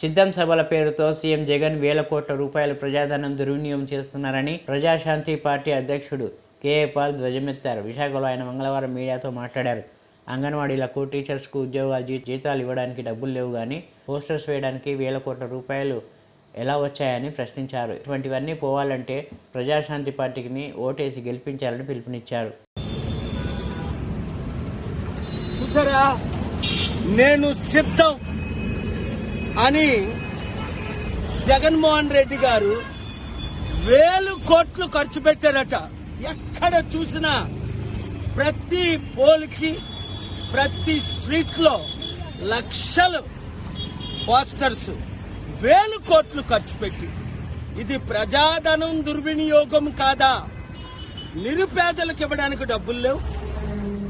సిద్ధం సభల పేరుతో సీఎం జగన్ వేల కోట్ల రూపాయల ప్రజాధనం దుర్వినియోగం చేస్తున్నారని ప్రజాశాంతి పార్టీ అధ్యక్షుడు కేఏ పాల్ ధ్వజమెత్తారు. విశాఖలో ఆయన మంగళవారం మీడియాతో మాట్లాడారు. అంగన్వాడీలకు టీచర్స్కు ఉద్యోగాలు జీ- జీతాలు ఇవ్వడానికి డబ్బులు లేవు కానీ పోస్టర్స్ వేయడానికి వేల కోట్ల రూపాయలు ఎలా వచ్చాయని ప్రశ్నించారు. ఇటువంటివన్నీ పోవాలంటే ప్రజాశాంతి పార్టీకి ఓటేసి గెలిపించాలని పిలుపునిచ్చారు. చూసారా? నేను సిద్ధం. అని జగన్మోహన్ రెడ్డి గారు వేలు కోట్లు ఖర్చు పెట్టారట. ఎక్కడ చూసినా ప్రతి పోల్కి ప్రతి స్ట్రీట్లో లక్షలు పోస్టర్స్ వేలు కోట్లు ఖర్చు పెట్టి. ఇది ప్రజాధనం దుర్వినియోగం కాదా? నిరుపేదలకు ఇవ్వడానికి డబ్బులు లేవు.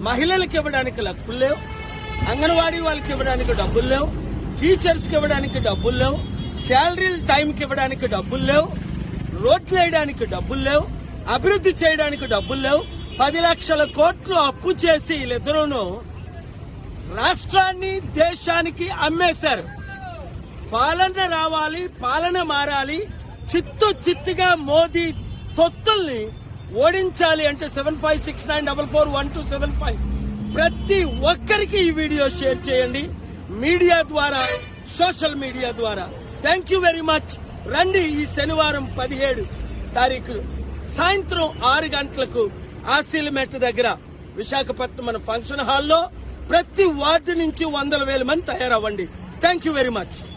మహిళలకు ఇవ్వడానికి లక్కులు లేవు. అంగన్వాడీ వాళ్ళకి ఇవ్వడానికి డబ్బులు లేవు. టీచర్స్కి ఇవ్వడానికి డబ్బులు లేవు శాలరీ టైంకి ఇవ్వడానికి డబ్బులు లేవు రోడ్లు వేయడానికి డబ్బులు లేవు అభివృద్ధి చేయడానికి డబ్బులు లేవు. పది లక్షల కోట్లు అప్పు చేసి వీళ్ళిద్దరూను రాష్ట్రాన్ని దేశానికి అమ్మేశారు. పాలన రావాలి పాలన మారాలి. చిత్తు చిత్తుగా మోదీ తొత్తుల్ని ఓడించాలి అంటే seven five six nine double four one two seven five. ప్రతి ఒక్కరికి ఈ వీడియో షేర్ చేయండి. మీడియా ద్వారా సోషల్ మీడియా ద్వారా. థ్యాంక్ యూ వెరీ మచ్ రండి ఈ శనివారం పదిహేడు తారీఖు సాయంత్రం ఆరు గంటలకు ఆశీలమెట్ దగ్గర విశాఖపట్నం మన ఫంక్షన్ హాల్లో ప్రతి వార్డు నుంచి వందల వేల మంది తయారవ్వండి. Thank you very much